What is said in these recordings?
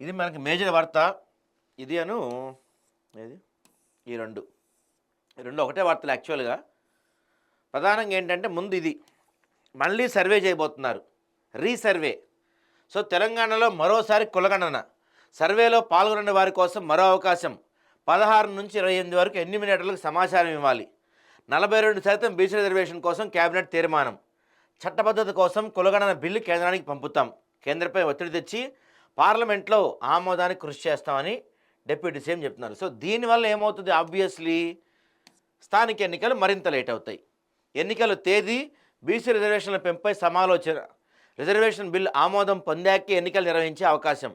ఇది మనకి మేజర్ వార్త. ఇది అను ఏది? ఈ రెండు. ఈ రెండు ఒకటే వార్తలు యాక్చువల్గా ప్రధానంగా ఏంటంటే ముందు ఇది. మళ్ళీ సర్వే చేయబోతున్నారు. రీసర్వే సో తెలంగాణలో మరోసారి కులగణన. సర్వేలో పాల్గొనని వారి కోసం మరో అవకాశం. పదహారు నుంచి ఇరవై ఎనిమిది వరకు ఎన్నిమినేటర్లకు సమాచారం ఇవ్వాలి. నలభై రెండు శాతం బీసీ రిజర్వేషన్ కోసం కేబినెట్ తీర్మానం. చట్టబద్ధత కోసం కులగణన బిల్లు కేంద్రానికి పంపుతాం. కేంద్రంపై ఒత్తిడి తెచ్చి పార్లమెంట్లో ఆమోదానికి కృషి చేస్తామని డిప్యూటీ సీఎం చెప్తున్నారు. సో దీనివల్ల ఏమవుతుంది? ఆబ్వియస్లీ స్థానిక ఎన్నికలు మరింత లేట్ అవుతాయి. ఎన్నికల తేదీ బీసీ రిజర్వేషన్ల పెంపై సమాలోచన రిజర్వేషన్ బిల్ ఆమోదం పొందాకే ఎన్నికలు నిర్వహించే అవకాశం.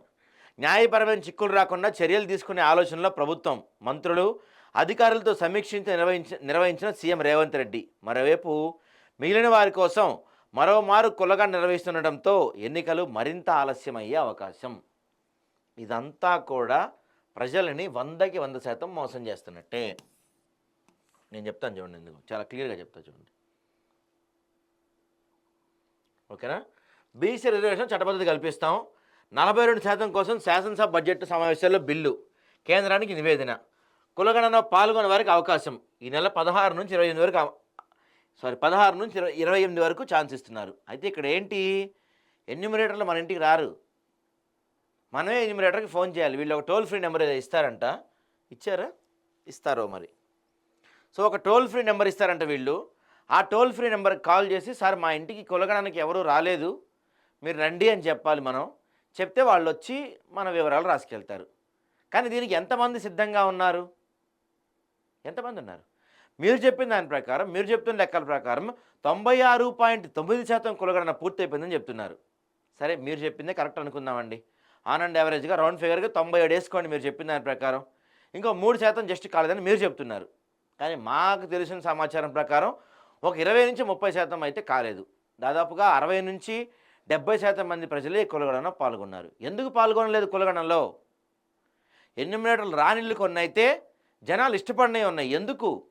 న్యాయపరమైన చిక్కులు రాకుండా చర్యలు తీసుకునే ఆలోచనలో ప్రభుత్వం. మంత్రులు అధికారులతో సమీక్షించి నిర్వహించ నిర్వహించిన సీఎం రేవంత్ రెడ్డి. మరోవైపు మిగిలిన వారి కోసం మరోమారు కులగా నిర్వహిస్తుండటంతో ఎన్నికలు మరింత ఆలస్యమయ్యే అవకాశం. ఇదంతా కూడా ప్రజలని వందకి వంద శాతం మోసం చేస్తున్నట్టే. నేను చెప్తాను చూడండి ఎందుకు చాలా క్లియర్గా చెప్తా చూడండి. ఓకేనా? బీసీ రిజర్వేషన్ చట్టబద్ధత కల్పిస్తాం. నలభై రెండు శాతం కోసం శాసనసభ బడ్జెట్ సమావేశాల్లో బిల్లు కేంద్రానికి నివేదన. కులగణన పాల్గొనే వారికి అవకాశం. ఈ నెల పదహారు నుంచి ఇరవై ఎనిమిది వరకు సారీ పదహారు నుంచి ఇరవై ఇరవై ఎనిమిది వరకు ఛాన్స్ ఇస్తున్నారు. అయితే ఇక్కడ ఏంటి? ఎన్యూమిరేటర్లు మన ఇంటికి రారు. మనమే ఎన్యూమిరేటర్కి ఫోన్ చేయాలి. వీళ్ళు ఒక టోల్ ఫ్రీ నెంబర్ ఏదో ఇస్తారంట. ఇచ్చారా? ఇస్తారో మరి. సో ఒక టోల్ ఫ్రీ నెంబర్ ఇస్తారంట వీళ్ళు. ఆ టోల్ ఫ్రీ నెంబర్కి కాల్ చేసి సార్ మా ఇంటికి కొలగడానికి ఎవరూ రాలేదు. మీరు రండి అని చెప్పాలి మనం. చెప్తే వాళ్ళు వచ్చి మన వివరాలు రాసుకెళ్తారు. కానీ దీనికి ఎంతమంది సిద్ధంగా ఉన్నారు? ఎంతమంది ఉన్నారు? మీరు చెప్పిన దాని ప్రకారం మీరు చెప్తున్న లెక్కల ప్రకారం తొంభై ఆరు పాయింట్ తొమ్మిది శాతం కులగణన పూర్తయిపోయిందని చెప్తున్నారు. సరే మీరు చెప్పిందే కరెక్ట్ అనుకుందామండి. ఆన్ అండ్ యావరేజ్గా రౌండ్ ఫిగర్గా తొంభై ఏడు వేసుకోండి మీరు చెప్పిన దాని ప్రకారం. ఇంకో మూడు శాతం జస్ట్ కాలేదని మీరు చెప్తున్నారు. కానీ మాకు తెలిసిన సమాచారం ప్రకారం ఒక ఇరవై నుంచి ముప్పై శాతం అయితే కాలేదు. దాదాపుగా అరవై నుంచి డెబ్బై శాతం మంది ప్రజలే ఈ పాల్గొన్నారు. ఎందుకు పాల్గొనలేదు కులగణనలో? ఎన్యూమినేటర్లు రానిళ్ళు కొన్ని అయితే జనాలు ఇష్టపడినవి ఉన్నాయి. ఎందుకు?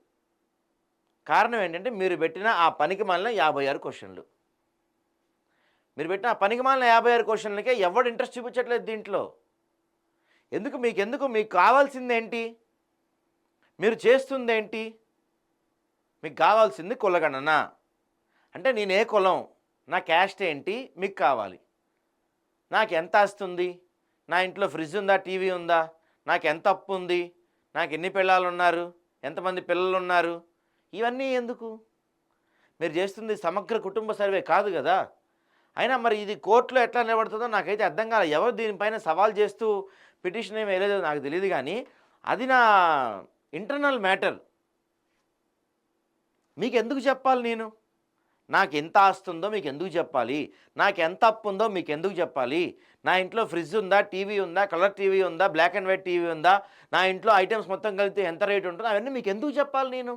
కారణం ఏంటంటే మీరు పెట్టిన ఆ పనికి మాలిన యాభై ఆరు క్వశ్చన్లు. మీరు పెట్టిన ఆ పనికి మాలిన యాభై ఆరు క్వశ్చన్లకే ఎవడు ఇంట్రెస్ట్ చూపించట్లేదు దీంట్లో? ఎందుకు మీకు ఎందుకు మీకు కావాల్సిందేంటి? మీరు చేస్తుంది ఏంటి మీకు కావాల్సింది కులగణన. అంటే నేను ఏ కులం? నా క్యాస్ట్ ఏంటి? మీకు కావాలి. నాకు ఎంత వస్తుంది నా ఇంట్లో ఫ్రిడ్జ్ ఉందా? టీవీ ఉందా? నాకు ఎంత అప్పు ఉంది? నాకు ఎన్ని పిల్లలు ఉన్నారు ఎంతమంది పిల్లలు ఉన్నారు ఇవన్నీ ఎందుకు? మీరు చేస్తుంది సమగ్ర కుటుంబ సర్వే కాదు కదా. అయినా మరి ఇది కోర్టులో ఎట్లా నిలబడుతుందో నాకైతే అర్థం కాలేదు ఎవరు దీనిపైన సవాల్ చేస్తూ పిటిషన్ ఏమి వేయలేదో నాకు తెలియదు కానీ అది నా ఇంటర్నల్ మ్యాటర్. మీకు ఎందుకు చెప్పాలి నేను? నాకు ఎంత ఆస్తుందో మీకు ఎందుకు చెప్పాలి? నాకు ఎంత అప్పు ఉందో మీకు ఎందుకు చెప్పాలి? నా ఇంట్లో ఫ్రిడ్జ్ ఉందా? టీవీ ఉందా? కలర్ టీవీ ఉందా? బ్లాక్ అండ్ వైట్ టీవీ ఉందా? నా ఇంట్లో ఐటమ్స్ మొత్తం కలిపితే ఎంత రేట్ ఉంటుందో? అవన్నీ మీకు ఎందుకు చెప్పాలి నేను?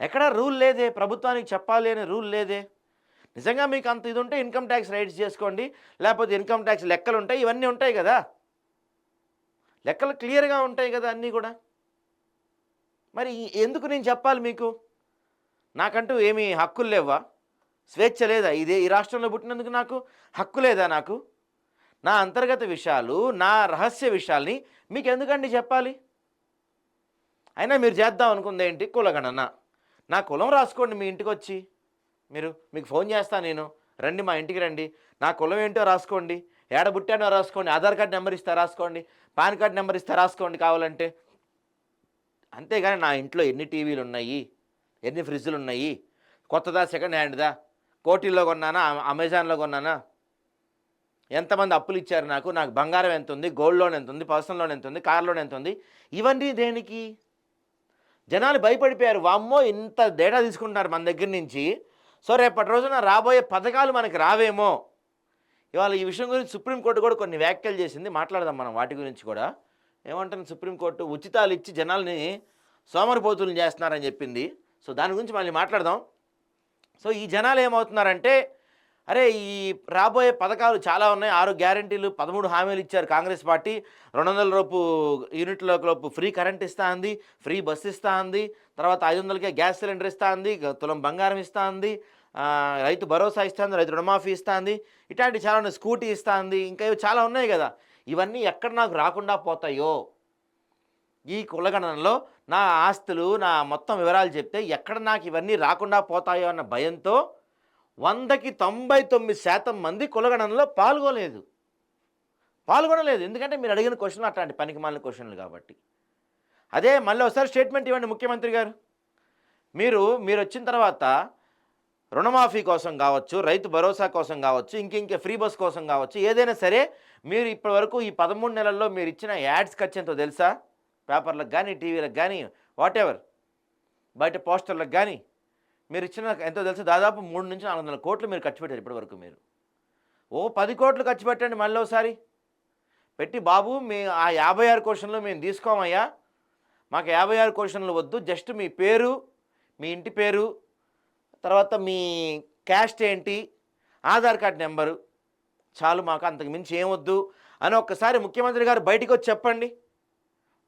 ఎక్కడ రూల్ లేదే ప్రభుత్వానికి చెప్పాలి అనే రూల్ లేదే. నిజంగా మీకు అంత ఇది ఉంటే ఇన్కమ్ ట్యాక్స్ రైట్స్ చేసుకోండి లేకపోతే ఇన్కమ్ ట్యాక్స్ లెక్కలు ఉంటాయి ఇవన్నీ ఉంటాయి కదా. లెక్కలు క్లియర్గా ఉంటాయి కదా అన్నీ కూడా. మరి ఎందుకు నేను చెప్పాలి మీకు? నాకంటూ ఏమీ హక్కులు లేవా స్వేచ్ఛ లేదా? ఇదే ఈ రాష్ట్రంలో పుట్టినందుకు నాకు హక్కు లేదా నాకు? నా అంతర్గత విషయాలు నా రహస్య విషయాల్ని మీకు ఎందుకండి చెప్పాలి? అయినా మీరు చేద్దాం అనుకుంది ఏంటి? కులగణన. నా కులం రాసుకోండి మీ ఇంటికి వచ్చి మీరు మీకు ఫోన్ చేస్తా నేను. రండి మా ఇంటికి రండి. నా కులం ఏంటో రాసుకోండి. ఏడ పుట్టానో రాసుకోండి. ఆధార్ కార్డ్ నెంబర్ ఇస్తా రాసుకోండి. పాన్ కార్డ్ నెంబర్ ఇస్తా రాసుకోండి కావాలంటే. అంతేగాని నా ఇంట్లో ఎన్ని టీవీలు ఉన్నాయి? ఎన్ని ఫ్రిడ్జ్లు ఉన్నాయి? కొత్తదా సెకండ్ హ్యాండ్దా? కోటిల్లో కొన్నానా? అమెజాన్లో కొన్నానా? ఎంతమంది అప్పులు ఇచ్చారు నాకు? నాకు బంగారం ఎంత ఉంది గోల్డ్ లోన్ ఎంత ఉంది పర్సనల్ లోన్ ఎంత ఉంది కార్ లోన్ ఎంత ఉంది ఇవన్నీ దేనికి? జనాలు భయపడిపోయారు. వామ్మో ఇంత డేటా తీసుకుంటున్నారు మన దగ్గర నుంచి. సో రేపటి రోజున రాబోయే పథకాలు మనకి రావేమో. ఇవాళ ఈ విషయం గురించి సుప్రీంకోర్టు కూడా కొన్ని వ్యాఖ్యలు చేసింది. మాట్లాడదాం మనం వాటి గురించి కూడా. ఏమంటుంది సుప్రీంకోర్టు ఉచితాలు ఇచ్చి జనాల్ని సోమరిపోతులు చేస్తున్నారని చెప్పింది. సో దాని గురించి మళ్ళీ మాట్లాడదాం. సో ఈ జనాలు ఏమవుతున్నారంటే అరే ఈ రాబోయే పథకాలు చాలా ఉన్నాయి. ఆరు గ్యారంటీలు పదమూడు హామీలు ఇచ్చారు కాంగ్రెస్ పార్టీ. రెండు వందల రూపు యూనిట్ల లోపు ఫ్రీ కరెంట్ ఇస్తా ఉంది ఫ్రీ బస్ ఇస్తా ఉంది తర్వాత ఐదు వందలకే గ్యాస్ సిలిండర్ ఇస్తా ఉంది తులం బంగారం ఇస్తా ఉంది రైతు భరోసా ఇస్తుంది రైతు రుణమాఫీ ఇస్తుంది ఇట్లాంటి చాలా ఉన్నాయి. స్కూటీ ఇస్తుంది ఇంకా ఇవి చాలా ఉన్నాయి కదా. ఇవన్నీ ఎక్కడ నాకు రాకుండా పోతాయో? ఈ కులగణనలో నా ఆస్తులు నా మొత్తం వివరాలు చెప్తే ఎక్కడ నాకు ఇవన్నీ రాకుండా పోతాయో అన్న భయంతో వందకి తొంభై తొమ్మిది శాతం మంది కులగణనలో పాల్గొనలేదు. పాల్గొనలేదు. ఎందుకంటే మీరు అడిగిన క్వశ్చన్ అట్లాంటి పనికి మాలిన క్వశ్చన్లు కాబట్టి. అదే మళ్ళీ ఒకసారి స్టేట్మెంట్ ఇవ్వండి ముఖ్యమంత్రి గారు. మీరు మీరు వచ్చిన తర్వాత రుణమాఫీ కోసం కావచ్చు రైతు భరోసా కోసం కావచ్చు ఇంకింకే ఫ్రీ బస్ కోసం కావచ్చు ఏదైనా సరే మీరు ఇప్పటివరకు ఈ పదమూడు నెలల్లో మీరు ఇచ్చిన యాడ్స్ ఖర్చు ఎంతో తెలుసా? పేపర్లకు కానీ టీవీలకు కానీ వాట్ ఎవర్ బయట పోస్టర్లకు కానీ మీరు ఇచ్చిన ఎంతో తెలుసు దాదాపు మూడు నుంచి నాలుగు వందల కోట్లు మీరు ఖర్చు పెట్టారు ఇప్పటివరకు మీరు. ఓ పది కోట్లు ఖర్చు పెట్టండి మళ్ళీ ఒకసారి. పెట్టి బాబు మీ ఆ యాభై ఆరు క్వశ్చన్లు మేము తీసుకోమయ్యా. మాకు యాభై ఆరు క్వశ్చన్లు వద్దు జస్ట్ మీ పేరు మీ ఇంటి పేరు తర్వాత మీ క్యాస్ట్ ఏంటి ఆధార్ కార్డ్ నెంబరు చాలు మాకు అంతకు మించి ఏమొద్దు అని ఒక్కసారి ముఖ్యమంత్రి గారు బయటికి వచ్చి చెప్పండి.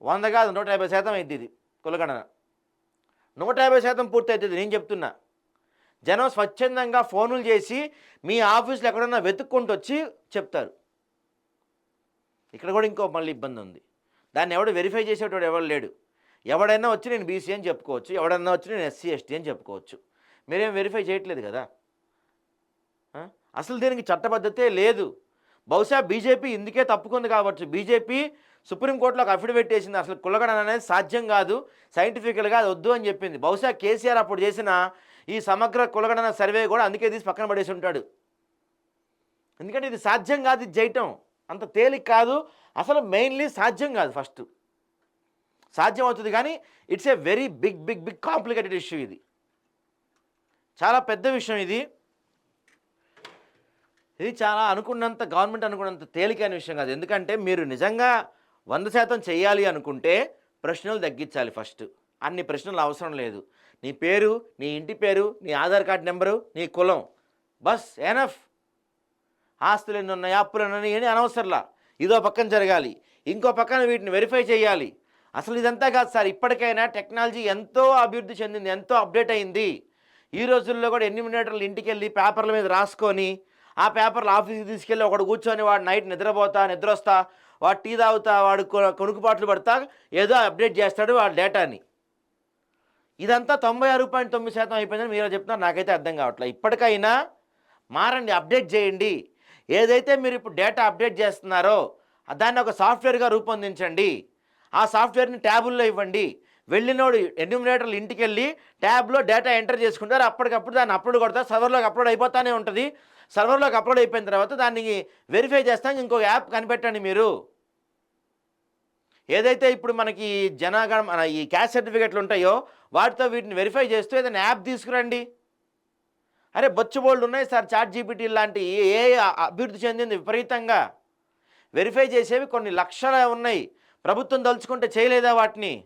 వంద కాదు నూట యాభై శాతం అయింది ఇది కులగణన. నూట యాభై శాతం పూర్తవుతుంది నేను చెప్తున్నా. జనం స్వచ్ఛందంగా ఫోనులు చేసి మీ ఆఫీస్లో ఎక్కడన్నా వెతుక్కుంటూ వచ్చి చెప్తారు. ఇక్కడ కూడా ఇంకో మళ్ళీ ఇబ్బంది ఉంది దాన్ని ఎవడు వెరిఫై చేసేటోడు ఎవరు లేడు. ఎవడైనా వచ్చి నేను బీసీ అని చెప్పుకోవచ్చు ఎవడన్నా వచ్చి నేను ఎస్సీ ఎస్టీ అని చెప్పుకోవచ్చు. మీరేం వెరిఫై చేయట్లేదు కదా? అసలు దీనికి చట్టబద్ధతే లేదు. బహుశా బీజేపీ ఇందుకే తప్పుకుంది కావచ్చు. బీజేపీ సుప్రీంకోర్టులో ఒక అఫిడవిట్ వేసింది. అసలు కులగడన అనేది సాధ్యం కాదు. సైంటిఫికల్గా అది వద్దు అని చెప్పింది. బహుశా కేసీఆర్ అప్పుడు చేసిన ఈ సమగ్ర కులగణన సర్వే కూడా అందుకే తీసి పక్కన పడేసి ఉంటాడు. ఎందుకంటే ఇది సాధ్యం కాదు ఇది చేయటం అంత తేలిక కాదు. అసలు మెయిన్లీ సాధ్యం కాదు ఫస్ట్ సాధ్యం అవుతుంది కానీ it's a very big big big complicated issue ఇది. చాలా పెద్ద విషయం ఇది. ఇది చాలా అనుకున్నంత గవర్నమెంట్ అనుకున్నంత తేలికైన విషయం కాదు. ఎందుకంటే మీరు నిజంగా వంద శాతం చేయాలి అనుకుంటే ప్రశ్నలు తగ్గించాలి ఫస్ట్. అన్ని ప్రశ్నలు అవసరం లేదు. నీ పేరు నీ ఇంటి పేరు నీ ఆధార్ కార్డు నెంబరు నీ కులం. బస్ ఎనఫ్. ఆస్తులు ఎన్ని ఉన్నాయి అప్పులు ఎన్ని ఉన్నాయి అని అనవసరంలా. ఇదో పక్కన జరగాలి. ఇంకో పక్కన వీటిని వెరిఫై చేయాలి. అసలు ఇదంతా కాదు సార్ ఇప్పటికైనా టెక్నాలజీ ఎంతో అభివృద్ధి చెందింది ఎంతో అప్డేట్ అయింది. ఈ రోజుల్లో కూడా ఎన్యూమినేటర్లు ఇంటికి వెళ్ళి పేపర్ల మీద రాసుకొని ఆ పేపర్లు ఆఫీస్కి తీసుకెళ్ళి ఒకడు కూర్చొని వాడు నైట్ నిద్రపోతా నిద్ర వస్తా వాడు టీ తాగుతా వాడు కొనుక్కుపాట్లు పడతా ఏదో అప్డేట్ చేస్తాడు వాడి డేటాని. ఇదంతా తొంభై ఆరు పాయింట్ తొమ్మిది శాతం అయిపోయిందని మీరు చెప్తున్నారు. నాకైతే అర్థం కావట్లేదు ఇప్పటికైనా మారండి అప్డేట్ చేయండి. ఏదైతే మీరు ఇప్పుడు డేటా అప్డేట్ చేస్తున్నారో దాన్ని ఒక సాఫ్ట్వేర్గా రూపొందించండి. ఆ సాఫ్ట్వేర్ని ట్యాబుల్లో ఇవ్వండి. వెళ్ళినోడు ఎన్యూమినేటర్లు ఇంటికి వెళ్ళి ట్యాబ్లో డేటా ఎంటర్ చేసుకుంటారు. అప్పటికప్పుడు దాన్ని అప్లోడ్ కొడతారు. సర్వర్లోకి అప్లోడ్ అయిపోతానే ఉంటుంది. సర్వర్లోకి అప్లోడ్ అయిపోయిన తర్వాత దాన్ని వెరిఫై చేస్తాం. ఇంకో యాప్ కనిపెట్టండి మీరు. ఏదైతే ఇప్పుడు మనకి జనగణ మన ఈ క్యాస్ట్ సర్టిఫికెట్లు ఉంటాయో వాటితో వీటిని వెరిఫై చేస్తూ ఏదైనా యాప్ తీసుకురండి. అరే బొచ్చు బోల్డ్ ఉన్నాయి సార్. చాట్ జీపీటీ లాంటి ఏ అభివృద్ధి చెందింది విపరీతంగా. వెరిఫై చేసేవి కొన్ని లక్షల ఉన్నాయి. ప్రభుత్వం తలుచుకుంటే చేయలేదా వాటిని?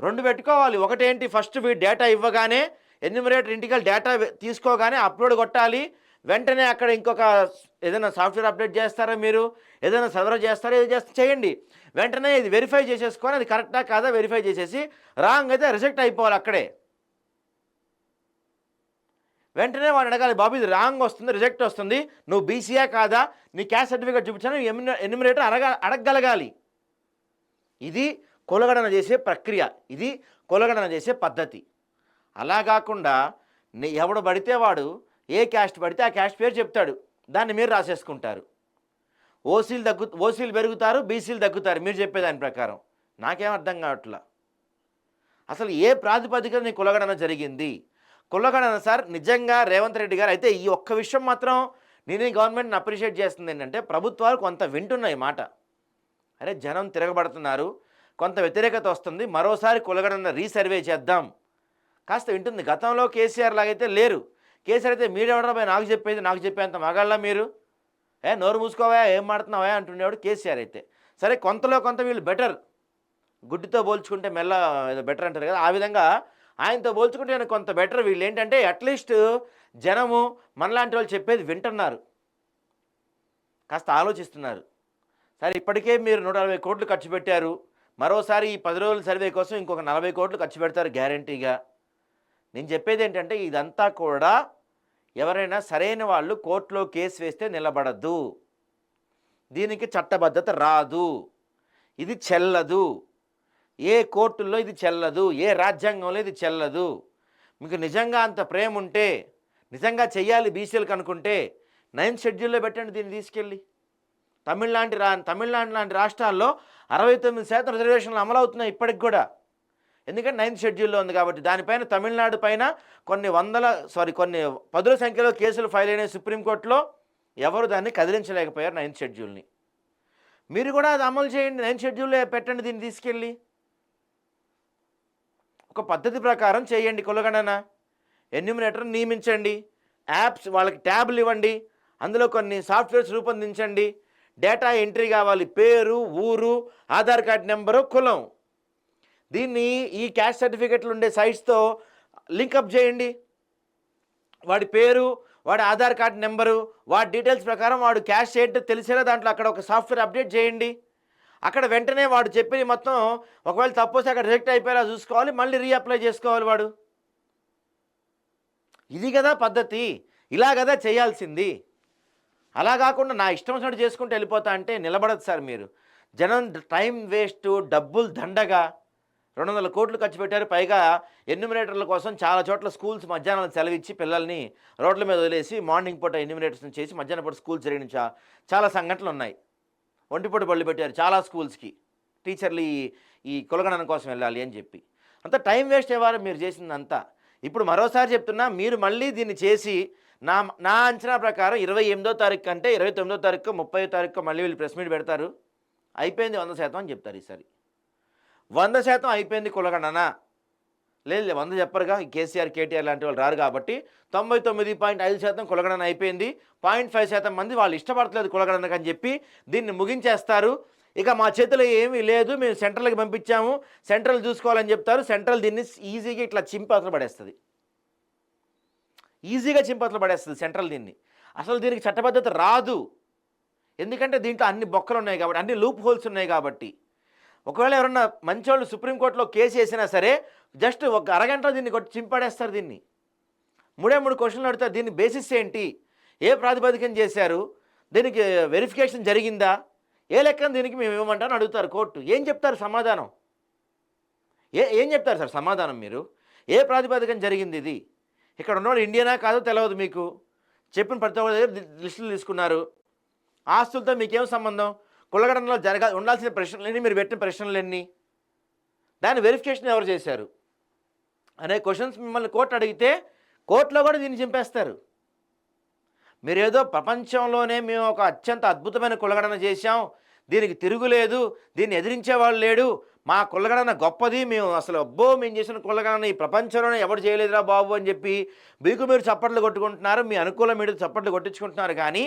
రెండు పెట్టుకోవాలి. ఒకటేంటి? ఫస్ట్ వీ డేటా ఇవ్వగానే ఎన్యూమరేటర్ ఇంటికల్ డేటా తీసుకోగానే అప్లోడ్ కొట్టాలి. వెంటనే అక్కడ ఇంకొక ఏదైనా సాఫ్ట్వేర్ అప్డేట్ చేస్తారా మీరు? ఏదైనా సర్వర్ చేస్తారా? ఏది చేస్తే చేయండి. వెంటనే ఇది వెరిఫై చేసేసుకొని అది కరెక్టా కాదా వెరిఫై చేసేసి రాంగ్ అయితే రిజెక్ట్ అయిపోవాలి అక్కడే. వెంటనే వాడు అడగాలి బాబు ఇది రాంగ్ వస్తుంది రిజెక్ట్ వస్తుంది. నువ్వు బీసీఆ కాదా? నీ క్యాస్ట్ సర్టిఫికేట్ చూపించాను ఎన్యూమినేటర్ అడగ అడగగలగాలి. ఇది కొలగడన చేసే ప్రక్రియ ఇది కొలగడన చేసే పద్ధతి. అలా కాకుండా ని- ఎవడు పడితే వాడు ఏ క్యాస్ట్ పడితే ఆ క్యాస్ట్ పేరు చెప్తాడు. దాన్ని మీరు రాసేసుకుంటారు. ఓసీలు తగ్గు ఓసీలు పెరుగుతారు బీసీలు తగ్గుతారు మీరు చెప్పేదాని ప్రకారం. నాకేం అర్థం కావట్లా? అసలు ఏ ప్రాతిపదికన నీ కులగణన జరిగింది? కులగణన సార్ నిజంగా రేవంత్ రెడ్డి గారు అయితే ఈ ఒక్క విషయం మాత్రం నేను గవర్నమెంట్ని అప్రిషియేట్ చేస్తుంది ఏంటంటే ప్రభుత్వాలు కొంత వింటున్నాయి మాట. అరే జనం తిరగబడుతున్నారు. కొంత వ్యతిరేకత వస్తుంది. మరోసారి కులగణన రీసర్వే చేద్దాం. కాస్త వింటుంది. గతంలో కేసీఆర్ లాగైతే లేరు. కేసీఆర్ అయితే మీరెవడరా పోయి నాకు చెప్పేది నాకు చెప్పేంత మగాళ్ళ మీరు? ఏ నోరు మూసుకోవా ఏం మాడుతున్నావా అంటుండేవాడు కేసీఆర్ అయితే. సరే కొంతలో కొంత వీళ్ళు బెటర్. గుడ్డితో పోల్చుకుంటే మెల్ల బెటర్ అంటారు కదా ఆ విధంగా ఆయనతో పోల్చుకుంటే ఆయన కొంత బెటర్. వీళ్ళు ఏంటంటే అట్లీస్ట్ జనము మనలాంటి వాళ్ళు చెప్పేది వింటున్నారు. కాస్త ఆలోచిస్తున్నారు. సరే ఇప్పటికే మీరు నూట అరవై కోట్లు ఖర్చు పెట్టారు. మరోసారి ఈ పది రోజుల సర్వే కోసం ఇంకొక నలభై కోట్లు ఖర్చు పెడతారు గ్యారంటీగా. నేను చెప్పేది ఏంటంటే ఇదంతా కూడా ఎవరైనా సరైన వాళ్ళు కోర్టులో కేసు వేస్తే నిలబడద్దు దీనికి చట్టబద్ధత రాదు. ఇది చెల్లదు. ఏ కోర్టుల్లో ఇది చెల్లదు? ఏ రాజ్యాంగంలో ఇది చెల్లదు? మీకు నిజంగా అంత ప్రేమ ఉంటే నిజంగా చెయ్యాలి బీసీలకు అనుకుంటే నైన్త్ షెడ్యూల్లో పెట్టండి దీన్ని తీసుకెళ్ళి. తమిళనాడు రా తమిళనాడు లాంటి రాష్ట్రాల్లో అరవై తొమ్మిది శాతం రిజర్వేషన్లు అమలవుతున్నాయి ఇప్పటికి కూడా. ఎందుకంటే నైన్త్ షెడ్యూల్లో ఉంది కాబట్టి దానిపైన తమిళనాడు పైన కొన్ని వందల సారీ కొన్ని పదుల సంఖ్యలో కేసులు ఫైల్ అయినాయి సుప్రీంకోర్టులో ఎవరు దాన్ని కదిలించలేకపోయారు నైన్త్ షెడ్యూల్ని మీరు కూడా అది అమలు చేయండి నైన్త్ షెడ్యూల్లో పెట్టండి దీన్ని తీసుకెళ్ళి. ఒక పద్ధతి ప్రకారం చేయండి కులగణన. ఎన్యూమినేటర్ నియమించండి. యాప్స్ వాళ్ళకి ట్యాబ్లు ఇవ్వండి. అందులో కొన్ని సాఫ్ట్వేర్స్ రూపొందించండి. డేటా ఎంట్రీ కావాలి. పేరు ఊరు ఆధార్ కార్డ్ నెంబరు కులం. దీన్ని ఈ క్యాస్ట్ సర్టిఫికెట్లు ఉండే సైట్స్తో లింకప్ చేయండి. వాడి పేరు వాడి ఆధార్ కార్డ్ నెంబరు వాడి డీటెయిల్స్ ప్రకారం వాడు క్యాష్ ఏంటో తెలిసేలా దాంట్లో అక్కడ ఒక సాఫ్ట్వేర్ అప్డేట్ చేయండి. అక్కడ వెంటనే వాడు చెప్పిన మొత్తం ఒకవేళ తప్పొస్తే అక్కడ రిజెక్ట్ అయిపోయేలా చూసుకోవాలి మళ్ళీ రీఅప్లై చేసుకోవాలి వాడు. ఇది కదా పద్ధతి ఇలా కదా చేయాల్సింది. అలా కాకుండా నా ఇష్టం వచ్చినట్టు చేసుకుంటూ వెళ్ళిపోతా అంటే నిలబడదు సార్ మీరు. జనం టైం వేస్ట్ డబ్బులు దండగా రెండు వందల కోట్లు ఖర్చు పెట్టారు. పైగా ఎన్యూమినేటర్ల కోసం చాలా చోట్ల స్కూల్స్ మధ్యాహ్నం సెలవిచ్చి పిల్లల్ని రోడ్ల మీద వదిలేసి మార్నింగ్ పూట ఎన్యూమినేటర్స్ చేసి మధ్యాహ్నం పూట స్కూల్ జరిగిన చాలా సంఘటనలు ఉన్నాయి. ఒంటిపూట బళ్ళు పెట్టారు చాలా స్కూల్స్కి టీచర్లు ఈ ఈ కులగణన కోసం వెళ్ళాలి అని చెప్పి. అంత టైం వేస్ట్ అయ్యేవారు మీరు చేసిందంతా? ఇప్పుడు మరోసారి చెప్తున్నా మీరు మళ్ళీ దీన్ని చేసి నా నా అంచనా ప్రకారం ఇరవై ఎనిమిదో తారీఖు కంటే ఇరవై తొమ్మిదో తారీఖు ముప్పై తారీఖు మళ్ళీ వీళ్ళు ప్రెస్ మీట్ పెడతారు. అయిపోయింది వంద శాతం అని చెప్తారు ఈసారి. వంద శాతం అయిపోయింది కులగణన. లేదు లేదు, వంద చెప్పరుగా. కేసీఆర్ కేటీఆర్ లాంటి వాళ్ళు రారు కాబట్టి తొంభై తొమ్మిది పాయింట్ ఐదు శాతం కులగణన అయిపోయింది. పాయింట్ ఫైవ్ శాతం మంది వాళ్ళు ఇష్టపడట్లేదు కులగణనకు అని చెప్పి దీన్ని ముగించేస్తారు. ఇక మా చేతిలో ఏమీ లేదు. మేము సెంట్రల్కి పంపించాము. సెంట్రల్ చూసుకోవాలని చెప్తారు. సెంట్రల్ దీన్ని ఈజీగా ఇట్లా చింపతలు పడేస్తుంది. ఈజీగా చింపతలు పడేస్తుంది సెంట్రల్ దీన్ని. అసలు దీనికి చట్టబద్ధత రాదు. ఎందుకంటే దీంట్లో అన్ని బొక్కలు ఉన్నాయి కాబట్టి అన్ని లూప్ హోల్స్ ఉన్నాయి కాబట్టి. ఒకవేళ ఎవరన్నా మంచోళ్ళు సుప్రీంకోర్టులో కేసు వేసినా సరే జస్ట్ ఒక అరగంట దీన్ని కొట్టి చింపడేస్తారు దీన్ని. మూడే మూడు క్వశ్చన్లు అడుగుతారు దీని బేసిస్ ఏంటి? ఏ ప్రాతిపదికన చేశారు? దీనికి వెరిఫికేషన్ జరిగిందా? ఏ లెక్కన దీనికి మేము ఇవ్వమంటాను అడుగుతారు కోర్టు. ఏం చెప్తారు సమాధానం? ఏ ఏం చెప్తారు సార్ సమాధానం మీరు? ఏ ప్రాతిపదికన జరిగింది ఇది? ఇక్కడ ఉన్నవాడు ఇండియనా కాదో తెలియదు మీకు. చెప్పిన ప్రతి ఒక్కరి దగ్గర లిస్టులు తీసుకున్నారు. ఆస్తులతో మీకేం సంబంధం? కులగడంలో జరగా ఉండాల్సిన ప్రశ్నలు మీరు పెట్టిన ప్రశ్నలు దాని వెరిఫికేషన్ ఎవరు చేశారు? అనే క్వశ్చన్స్ మిమ్మల్ని కోర్టు అడిగితే కోర్టులో కూడా దీన్ని చింపేస్తారు. మీరేదో ప్రపంచంలోనే మేము ఒక అత్యంత అద్భుతమైన కులగడన చేశాం దీనికి తిరుగులేదు దీన్ని ఎదిరించేవాళ్ళు లేడు మా కుల్లగడన గొప్పది మేము అసలు అబ్బో మేము చేసిన కులగణన ఈ ప్రపంచంలోనే ఎవరు చేయలేదురా బాబు అని చెప్పి మీకు మీరు చప్పట్లు కొట్టుకుంటున్నారు మీ అనుకూల మీరు చప్పట్లు కొట్టించుకుంటున్నారు. కానీ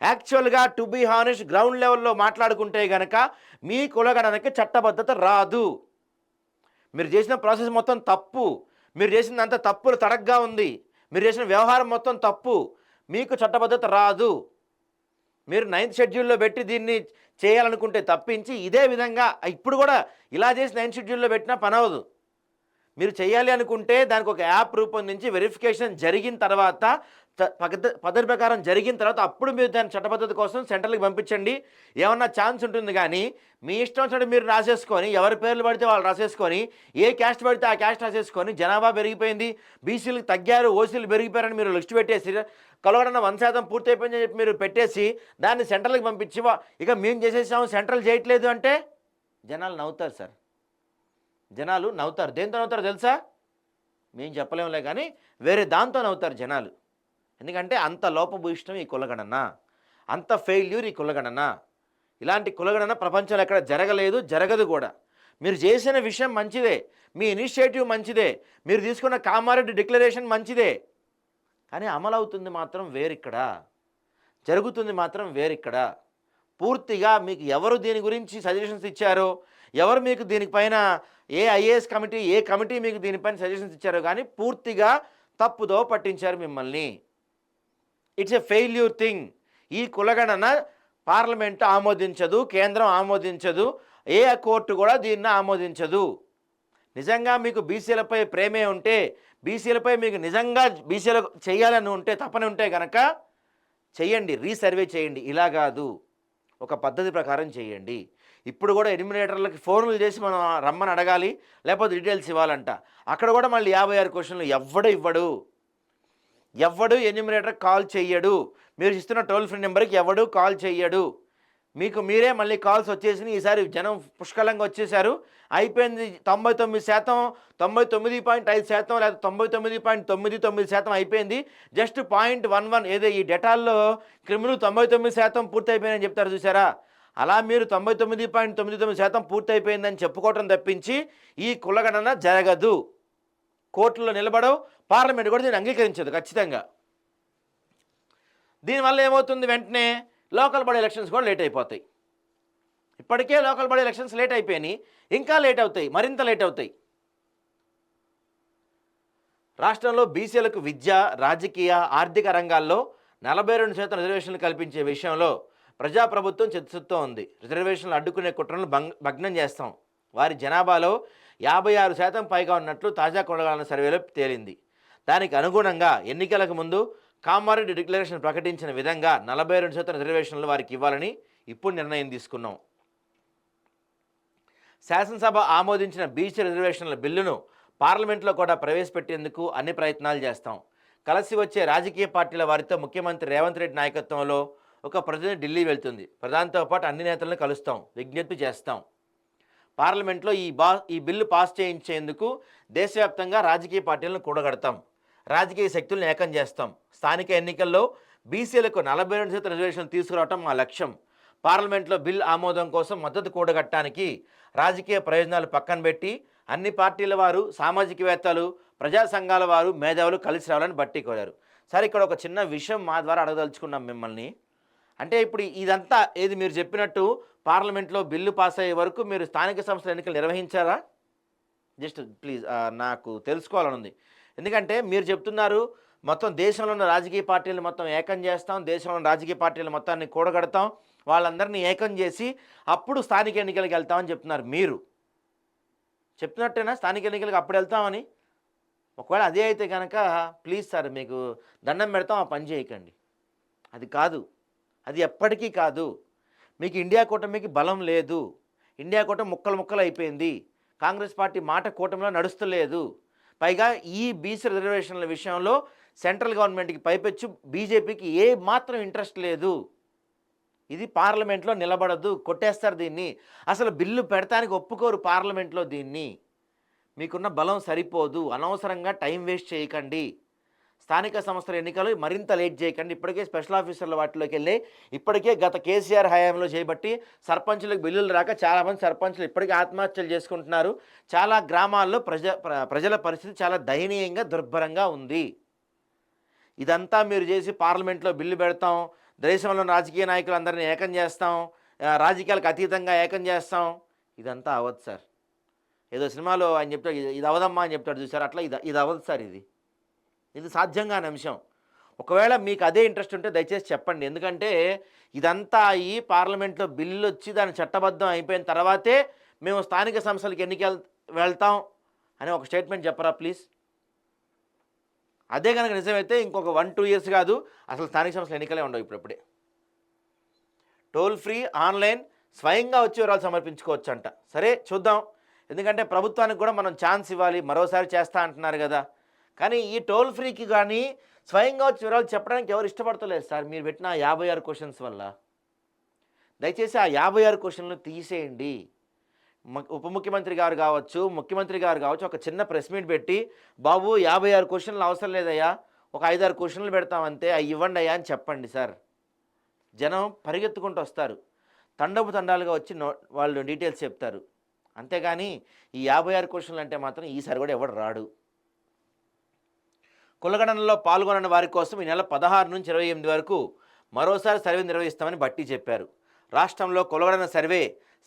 యాక్చువల్గా టు బీ హానెస్ట్ గ్రౌండ్ లెవెల్లో మాట్లాడుకుంటే గనక మీ కులగడనకి చట్టబద్ధత రాదు. మీరు చేసిన ప్రాసెస్ మొత్తం తప్పు. మీరు చేసినంత తప్పులు తడగ్గా ఉంది. మీరు చేసిన వ్యవహారం మొత్తం తప్పు. మీకు చట్టబద్ధత రాదు. మీరు నైన్త్ షెడ్యూల్లో పెట్టి దీన్ని చేయాలనుకుంటే తప్పించి ఇదే విధంగా ఇప్పుడు కూడా ఇలా చేసి నైన్ షెడ్యూల్లో పెట్టినా పని అవ్వదు. మీరు చేయాలి అనుకుంటే దానికి ఒక యాప్ రూపొందించి వెరిఫికేషన్ జరిగిన తర్వాత పద్ధతి ప్రకారం జరిగిన తర్వాత అప్పుడు మీరు దాని చట్టబద్ధత కోసం సెంట్రల్కి పంపించండి. ఏమన్నా ఛాన్స్ ఉంటుంది కానీ మీ ఇష్టం వచ్చినట్టు మీరు రాసేసుకొని ఎవరి పేర్లు పడితే వాళ్ళు రాసేసుకొని ఏ క్యాస్ట్ పడితే ఆ క్యాస్ట్ రాసేసుకొని జనాభా పెరిగిపోయింది. బీసీలు తగ్గారు ఓసీలు పెరిగిపోయారని మీరు లిస్ట్ పెట్టేసి కలవడన్న వన్ శాతం పూర్తి అయిపోయిందని చెప్పి మీరు పెట్టేసి దాన్ని సెంట్రల్కి పంపించి ఇక మేము చేసేసాము సెంట్రల్ చేయట్లేదు అంటే జనాలు నవ్వుతారు సార్. జనాలు నవ్వుతారు. దేంతో నవ్వుతారు తెలుసా? మేము చెప్పలేములే కానీ వేరే దాంతో నవ్వుతారు జనాలు. ఎందుకంటే అంత లోపభూయిష్టం ఈ కులగణన. అంత ఫెయిల్యూర్ ఈ కులగణన. ఇలాంటి కులగణన ప్రపంచంలో ఎక్కడ జరగలేదు జరగదు కూడా. మీరు చేసిన విషయం మంచిదే. మీ ఇనిషియేటివ్ మంచిదే. మీరు తీసుకున్న కామారెడ్డి డిక్లరేషన్ మంచిదే. కానీ అమలవుతుంది మాత్రం వేరిక్కడ. జరుగుతుంది మాత్రం వేరిక్కడ. పూర్తిగా మీకు ఎవరు దీని గురించి సజెషన్స్ ఇచ్చారో ఎవరు మీకు దీనిపైన ఏ ఐఏఎస్ కమిటీ ఏ కమిటీ మీకు దీనిపైన సజెషన్స్ ఇచ్చారో కానీ పూర్తిగా తప్పుదో పట్టించారు మిమ్మల్ని. ఇట్స్ ఎ ఫెయిల్యూర్ థింగ్ ఈ కులగణన పార్లమెంట్ ఆమోదించదు కేంద్రం ఆమోదించదు ఏ కోర్టు కూడా దీన్ని ఆమోదించదు. నిజంగా మీకు బీసీలపై ప్రేమే ఉంటే బీసీలపై మీకు నిజంగా బీసీలకు చేయాలని ఉంటే తప్పని ఉంటే కనుక చేయండి రీసర్వే చేయండి. ఇలా కాదు. ఒక పద్ధతి ప్రకారం చేయండి. ఇప్పుడు కూడా ఎలిమినేటర్లకి ఫోన్లు చేసి మనం రమ్మని అడగాలి లేకపోతే డీటెయిల్స్ ఇవ్వాలంట. అక్కడ కూడా మళ్ళీ యాభై ఆరు క్వశ్చన్లు ఎవ్వడు ఇవ్వడు. ఎవ్వడు ఎన్యూమినేటర్ కాల్ చెయ్యడు. మీరు ఇస్తున్న టోల్ ఫ్రీ నెంబర్కి ఎవడు కాల్ చెయ్యడు. మీకు మీరే మళ్ళీ కాల్స్ వచ్చేసి ఈసారి జనం పుష్కలంగా వచ్చేసారు అయిపోయింది తొంభై తొమ్మిది శాతం తొంభై తొమ్మిది పాయింట్ ఐదు శాతం లేదా తొంభై తొమ్మిది పాయింట్ తొమ్మిది తొమ్మిది శాతం అయిపోయింది. జస్ట్ పాయింట్ వన్ వన్ ఏదో ఈ డెటాల్లో క్రిమినల్ తొంభై తొమ్మిది శాతం పూర్తి అయిపోయిందని చెప్తారు చూసారా? అలా మీరు తొంభై తొమ్మిది పాయింట్ తొమ్మిది తొమ్మిది శాతం పూర్తి అయిపోయిందని చెప్పుకోవటం తప్పించి ఈ కులగణన జరగదు. కోర్టులో నిలబడవు. పార్లమెంట్ కూడా దీన్ని అంగీకరించదు ఖచ్చితంగా. దీనివల్ల ఏమవుతుంది వెంటనే? లోకల్ బాడీ ఎలక్షన్స్ కూడా లేట్ అయిపోతాయి. ఇప్పటికే లోకల్ బాడీ ఎలక్షన్స్ లేట్ అయిపోయినాయి. ఇంకా లేట్ అవుతాయి. మరింత లేట్ అవుతాయి. రాష్ట్రంలో బీసీలకు విద్య రాజకీయ ఆర్థిక రంగాల్లో నలభై రెండు శాతం రిజర్వేషన్లు కల్పించే విషయంలో ప్రజాప్రభుత్వం చిత్తశుద్ధం ఉంది. రిజర్వేషన్లు అడ్డుకునే కుట్రలను భంగ్ భగ్నం చేస్తాం. వారి జనాభాలో యాభై ఆరు శాతం పైగా ఉన్నట్లు తాజా కొనగాలన్న సర్వేలో తేలింది. దానికి అనుగుణంగా ఎన్నికలకు ముందు కామారెడ్డి డిక్లరేషన్ ప్రకటించిన విధంగా నలభై రెండు శాతం రిజర్వేషన్లు వారికి ఇవ్వాలని ఇప్పుడు నిర్ణయం తీసుకున్నాం. శాసనసభ ఆమోదించిన బీసీ రిజర్వేషన్ల బిల్లును పార్లమెంట్లో కూడా ప్రవేశపెట్టేందుకు అన్ని ప్రయత్నాలు చేస్తాం. కలిసి వచ్చే రాజకీయ పార్టీల వారితో ముఖ్యమంత్రి రేవంత్ రెడ్డి నాయకత్వంలో ఒక ప్రతినిధి ఢిల్లీ వెళ్తుంది. ప్రధానితో పాటు అన్ని నేతలను కలుస్తాం విజ్ఞప్తి చేస్తాం. పార్లమెంట్లో ఈ బా ఈ బిల్లు పాస్ చేయించేందుకు దేశవ్యాప్తంగా రాజకీయ పార్టీలను కూడగడతాం. రాజకీయ శక్తులను ఏకం చేస్తాం. స్థానిక ఎన్నికల్లో బీసీలకు నలభై రెండు శాతం రిజర్వేషన్ తీసుకురావటం మా లక్ష్యం. పార్లమెంట్లో బిల్ ఆమోదం కోసం మద్దతు కూడగట్టడానికి రాజకీయ ప్రయోజనాలు పక్కన పెట్టి అన్ని పార్టీల వారు సామాజికవేత్తలు ప్రజా సంఘాల వారు మేధావులు కలిసి రావాలని బట్టి కోరారు. సరే ఇక్కడ ఒక చిన్న విషయం మా ద్వారా అడగదలుచుకున్నాం మిమ్మల్ని. అంటే ఇప్పుడు ఇదంతా ఏది మీరు చెప్పినట్టు పార్లమెంట్లో బిల్లు పాస్ అయ్యే వరకు మీరు స్థానిక సంస్థల ఎన్నికలు నిర్వహించారా? జస్ట్ ప్లీజ్ నాకు తెలుసుకోవాలని ఉంది. ఎందుకంటే మీరు చెప్తున్నారు మొత్తం దేశంలో ఉన్న రాజకీయ పార్టీలు మొత్తం ఏకం చేస్తాం దేశంలో ఉన్న రాజకీయ పార్టీలు మొత్తాన్ని కూడగడతాం వాళ్ళందరినీ ఏకం చేసి అప్పుడు స్థానిక ఎన్నికలకు వెళ్తామని చెప్తున్నారు మీరు. చెప్తున్నట్టేనా? స్థానిక ఎన్నికలకు అప్పుడు వెళ్తామని? ఒకవేళ అదే అయితే కనుక ప్లీజ్ సార్ మీకు దండం పెడతాం ఆ పని చేయకండి. అది కాదు. అది ఎప్పటికీ కాదు. మీకు ఇండియా కూటమికి బలం లేదు. ఇండియా కూటమి ముక్కలు ముక్కలు అయిపోయింది. కాంగ్రెస్ పార్టీ మాట కూటమిలో నడుస్తలేదు. పైగా ఈ బీసీ రిజర్వేషన్ల విషయంలో సెంట్రల్ గవర్నమెంట్కి పైపెచ్చు బీజేపీకి ఏ మాత్రం ఇంట్రెస్ట్ లేదు. ఇది పార్లమెంట్లో నిలబడదు కొట్టేస్తారు దీన్ని. అసలు బిల్లు పెడతానికి ఒప్పుకోరు పార్లమెంట్లో దీన్ని. మీకున్న బలం సరిపోదు అనవసరంగా టైం వేస్ట్ చేయకండి. స్థానిక సంస్థల ఎన్నికలు మరింత లేట్ చేయకండి. ఇప్పటికే స్పెషల్ ఆఫీసర్ల వాటిలోకి వెళ్ళి ఇప్పటికే గత కేసీఆర్ హయాంలో చేయబట్టి సర్పంచులకు బిల్లులు రాక చాలామంది సర్పంచులు ఇప్పటికే ఆత్మహత్యలు చేసుకుంటున్నారు. చాలా గ్రామాల్లో ప్రజ ప్రజల పరిస్థితి చాలా దయనీయంగా దుర్భరంగా ఉంది. ఇదంతా మీరు చేసి పార్లమెంట్లో బిల్లు పెడతాం. దేశంలో రాజకీయ నాయకులందరినీ ఏకం చేస్తాం. రాజకీయాలకు అతీతంగా ఏకం చేస్తాం. ఇదంతా అవ్వదు సార్. ఏదో సినిమాలో ఆయన చెప్తాడు "ఇది- ఇది అవదమ్మా అని చెప్తాడు చూసారు? అట్లా ఇది ఇది అవ్వదు సార్ ఇది. ఇది సాధ్యం కాని అంశం ఒకవేళ మీకు అదే ఇంట్రెస్ట్ ఉంటే దయచేసి చెప్పండి. ఎందుకంటే ఇదంతా అయ్యి పార్లమెంట్లో బిల్లు వచ్చి దాని చట్టబద్ధం అయిపోయిన తర్వాతే మేము స్థానిక సంస్థలకు ఎన్నికలు వెళ్తాం అని ఒక స్టేట్మెంట్ చెప్పరా ప్లీజ్? అదే కనుక నిజమైతే ఇంకొక వన్ టూ ఇయర్స్ కాదు అసలు స్థానిక సంస్థలు ఎన్నికలే ఉండవు ఇప్పుడప్పుడే టోల్ ఫ్రీ ఆన్లైన్ స్వయంగా వచ్చి వివరాలు సమర్పించుకోవచ్చు అంట సరే చూద్దాం. ఎందుకంటే ప్రభుత్వానికి కూడా మనం ఛాన్స్ ఇవ్వాలి. మరోసారి చేస్తా అంటున్నారు కదా. కానీ ఈ టోల్ ఫ్రీకి కానీ స్వయంగా వచ్చి వివరాలు చెప్పడానికి ఎవరు ఇష్టపడతలేదు సార్? మీరు పెట్టిన యాభై ఆరు క్వశ్చన్స్ వల్ల. దయచేసి ఆ యాభై ఆరు క్వశ్చన్లు తీసేయండి. ఉప ముఖ్యమంత్రి గారు కావచ్చు ముఖ్యమంత్రి గారు కావచ్చు ఒక చిన్న ప్రెస్ మీట్ పెట్టి బాబు యాభై ఆరు క్వశ్చన్లు అవసరం లేదయ్యా ఒక ఐదారు క్వశ్చన్లు పెడతామంతే అవి ఇవ్వండి అయ్యా అని చెప్పండి సార్. జనం పరిగెత్తుకుంటూ వస్తారు. తండపు తండాలుగా వచ్చి నో వాళ్ళు డీటెయిల్స్ చెప్తారు. అంతేగాని ఈ యాభై ఆరు క్వశ్చన్లు అంటే మాత్రం ఈసారి కూడా ఎవడు రాడు. కులగణనలో పాల్గొనని వారి కోసం ఈ నెల పదహారు నుంచి ఇరవై ఎనిమిది వరకు మరోసారి సర్వే నిర్వహిస్తామని బట్టి చెప్పారు. రాష్ట్రంలో కులగణన సర్వే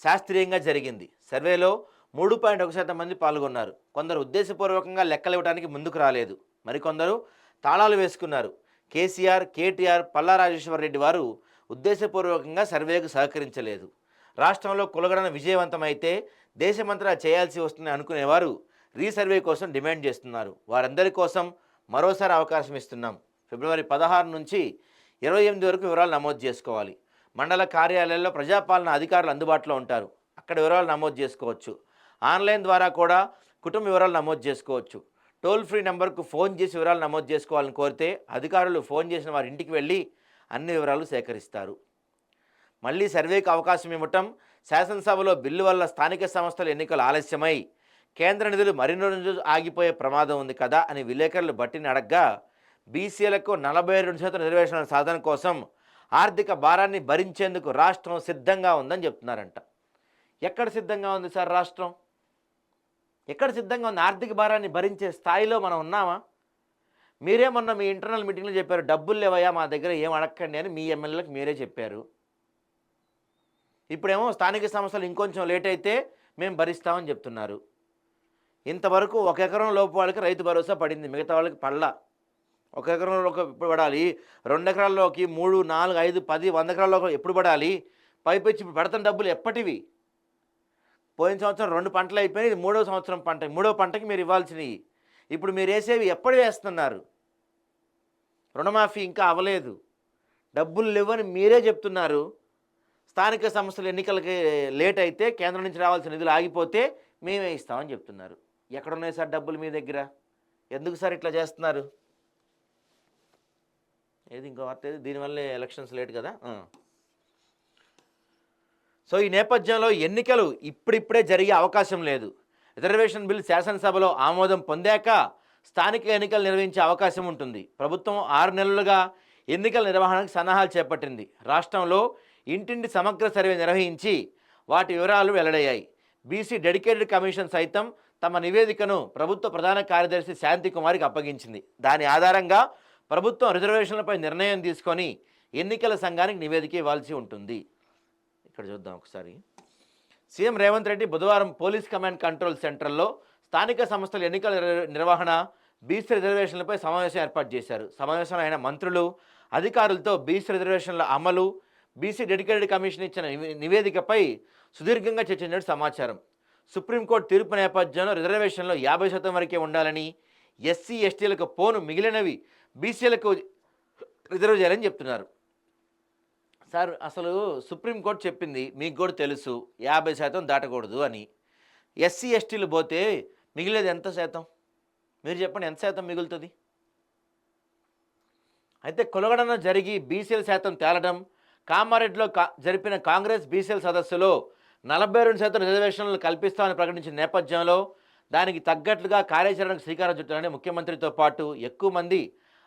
శాస్త్రీయంగా జరిగింది. సర్వేలో మూడు పాయింట్ ఒక శాతం మంది పాల్గొన్నారు. కొందరు ఉద్దేశపూర్వకంగా లెక్కలు ఇవ్వడానికి ముందుకు రాలేదు. మరికొందరు తాళాలు వేసుకున్నారు. కేసీఆర్ కేటీఆర్ పల్లా రాజేశ్వర రెడ్డి వారు ఉద్దేశపూర్వకంగా సర్వేకు సహకరించలేదు. రాష్ట్రంలో కులగణన విజయవంతమైతే దేశమంతటా చేయాల్సి వస్తుందని అనుకునేవారు రీసర్వే కోసం డిమాండ్ చేస్తున్నారు. వారందరి కోసం మరోసారి అవకాశం ఇస్తున్నాం. ఫిబ్రవరి పదహారు నుంచి ఇరవై ఎనిమిది వరకు వివరాలు నమోదు చేసుకోవాలి. మండల కార్యాలయాల్లో ప్రజాపాలన అధికారులు అందుబాటులో ఉంటారు. అక్కడ వివరాలు నమోదు చేసుకోవచ్చు. ఆన్లైన్ ద్వారా కూడా కుటుంబ వివరాలు నమోదు చేసుకోవచ్చు. టోల్ ఫ్రీ నెంబర్కు ఫోన్ చేసి వివరాలు నమోదు చేసుకోవాలని కోరితే అధికారులు ఫోన్ చేసిన వారి ఇంటికి వెళ్ళి అన్ని వివరాలు సేకరిస్తారు. మళ్ళీ సర్వేకి అవకాశం ఇవ్వటం శాసనసభలో బిల్లు వల్ల స్థానిక సంస్థల ఎన్నికలు ఆలస్యమై కేంద్ర నిధులు మరిన్ని రోజులు ఆగిపోయే ప్రమాదం ఉంది కదా అని విలేకరులు బట్టిని అడగ్గా బీసీలకు నలభై రెండు శాతం రిజర్వేషన్ల సాధన కోసం ఆర్థిక భారాన్ని భరించేందుకు రాష్ట్రం సిద్ధంగా ఉందని చెప్తున్నారంట. ఎక్కడ సిద్ధంగా ఉంది సార్ రాష్ట్రం? ఎక్కడ సిద్ధంగా ఉంది? ఆర్థిక భారాన్ని భరించే స్థాయిలో మనం ఉన్నామా? మీరే మొన్న మీ ఇంటర్నల్ మీటింగ్లో చెప్పారు డబ్బులు లేవయ్యా మా దగ్గర ఏం అడగండి అని మీ ఎమ్మెల్యేలకు మీరే చెప్పారు. ఇప్పుడేమో స్థానిక సంస్థలు ఇంకొంచెం లేట్ అయితే మేము భరిస్తామని చెప్తున్నారు. ఇంతవరకు ఒక ఎకరం లోపు వాళ్ళకి రైతు భరోసా పడింది మిగతా వాళ్ళకి పళ్ళ ఒక ఎకరంలోకి ఎప్పుడు పడాలి? రెండు ఎకరాల్లోకి మూడు నాలుగు ఐదు పది వంద ఎకరాల్లోకి ఎప్పుడు పడాలి? పైపెచ్చి పెడతాం డబ్బులు ఎప్పటివి? పోయిన సంవత్సరం రెండు పంటలు అయిపోయినాయి ఇది మూడో సంవత్సరం పంట మూడో పంటకి మీరు ఇవ్వాల్సినవి. ఇప్పుడు మీరు వేసేవి ఎప్పుడు వేస్తున్నారు? రుణమాఫీ ఇంకా అవ్వలేదు. డబ్బులు లేవని మీరే చెప్తున్నారు. స్థానిక సంస్థల ఎన్నికలకి లేట్ అయితే కేంద్రం నుంచి రావాల్సిన నిధులు ఆగిపోతే మేమే ఇస్తామని చెప్తున్నారు. ఎక్కడున్నాయి సార్ డబ్బులు మీ దగ్గర? ఎందుకు సార్ ఇట్లా చేస్తున్నారు? ఏది ఇంకో వార్త ఏది? దీనివల్లే ఎలక్షన్స్ లేట్ కదా? సో ఈ నేపథ్యంలో ఎన్నికలు ఇప్పుడిప్పుడే జరిగే అవకాశం లేదు. రిజర్వేషన్ బిల్ శాసనసభలో ఆమోదం పొందాక స్థానిక ఎన్నికలు నిర్వహించే అవకాశం ఉంటుంది. ప్రభుత్వం ఆరు నెలలుగా ఎన్నికల నిర్వహణకు సన్నాహాలు చేపట్టింది. రాష్ట్రంలో ఇంటింటి సమగ్ర సర్వే నిర్వహించి వాటి వివరాలు వెల్లడయ్యాయి. బీసీ డెడికేటెడ్ కమిషన్ సైతం తమ నివేదికను ప్రభుత్వ ప్రధాన కార్యదర్శి శాంతి కుమారికి అప్పగించింది. దాని ఆధారంగా ప్రభుత్వం రిజర్వేషన్లపై నిర్ణయం తీసుకొని ఎన్నికల సంఘానికి నివేదిక ఇవ్వాల్సి ఉంటుంది. ఇక్కడ చూద్దాం ఒకసారి. సీఎం రేవంత్ రెడ్డి బుధవారం పోలీస్ కమాండ్ కంట్రోల్ సెంటర్లో స్థానిక సంస్థల ఎన్నికల నిర్వహణ బీసీ రిజర్వేషన్లపై సమావేశం ఏర్పాటు చేశారు. సమావేశంలో ఆయన మంత్రులు అధికారులతో బీసీ రిజర్వేషన్ల అమలు బీసీ డెడికేటెడ్ కమిషన్ ఇచ్చిన నివేదికపై సుదీర్ఘంగా చర్చించినట్టు సమాచారం. సుప్రీంకోర్టు తీర్పు నేపథ్యంలో రిజర్వేషన్లో యాభై శాతం వరకే ఉండాలని ఎస్సీ ఎస్టీలకు పోను మిగిలినవి బీసీలకు రిజర్వ్ చేయాలని చెప్తున్నారు. సార్ అసలు సుప్రీంకోర్టు చెప్పింది మీకు కూడా తెలుసు యాభై శాతం దాటకూడదు అని. ఎస్సీ ఎస్టీలు పోతే మిగిలేదు ఎంత శాతం? మీరు చెప్పండి ఎంత శాతం మిగులుతుంది? అయితే కొలగడన జరిగి బీసీల శాతం తేలడం కామారెడ్డిలో కా జరిపిన కాంగ్రెస్ బీసీల సదస్సులో నలభై రెండు శాతం రిజర్వేషన్లు కల్పిస్తామని ప్రకటించిన నేపథ్యంలో దానికి తగ్గట్లుగా కార్యాచరణకు శ్రీకారం చుట్టాలని ముఖ్యమంత్రితో పాటు ఎక్కువ మంది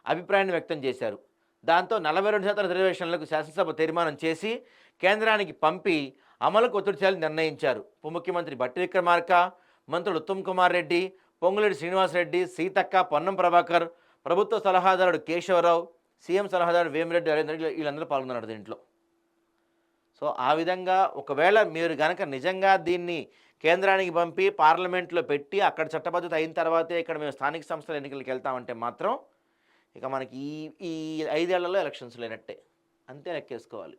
అభిప్రాయాన్ని వ్యక్తం చేశారు. దాంతో నలభై రెండు శాతం రిజర్వేషన్లకు శాసనసభ తీర్మానం చేసి కేంద్రానికి పంపి అమలుకు ఒత్తిడి చేయాలని నిర్ణయించారు. ఉప ముఖ్యమంత్రి బట్టి విక్రమార్క మంత్రులు ఉత్తమ్ కుమార్ రెడ్డి పొంగులేటి శ్రీనివాసరెడ్డి సీతక్క పొన్నం ప్రభాకర్ ప్రభుత్వ సలహాదారుడు కేశవరావు సీఎం సలహాదారుడు వేమిరెడ్డి నరేంద్ర రెడ్డి వీళ్ళందరూ పాల్గొన్నారు దీంట్లో. సో ఆ విధంగా ఒకవేళ మీరు గనక నిజంగా దీన్ని కేంద్రానికి పంపి పార్లమెంట్లో పెట్టి అక్కడ చట్టబద్ధత అయిన తర్వాతే ఇక్కడ మేము స్థానిక సంస్థల ఎన్నికలకు వెళ్తామంటే మాత్రం ఇక మనకి ఈ ఈ ఐదేళ్ళలో ఎలక్షన్స్ లేనట్టే. అంతే లెక్కేసుకోవాలి.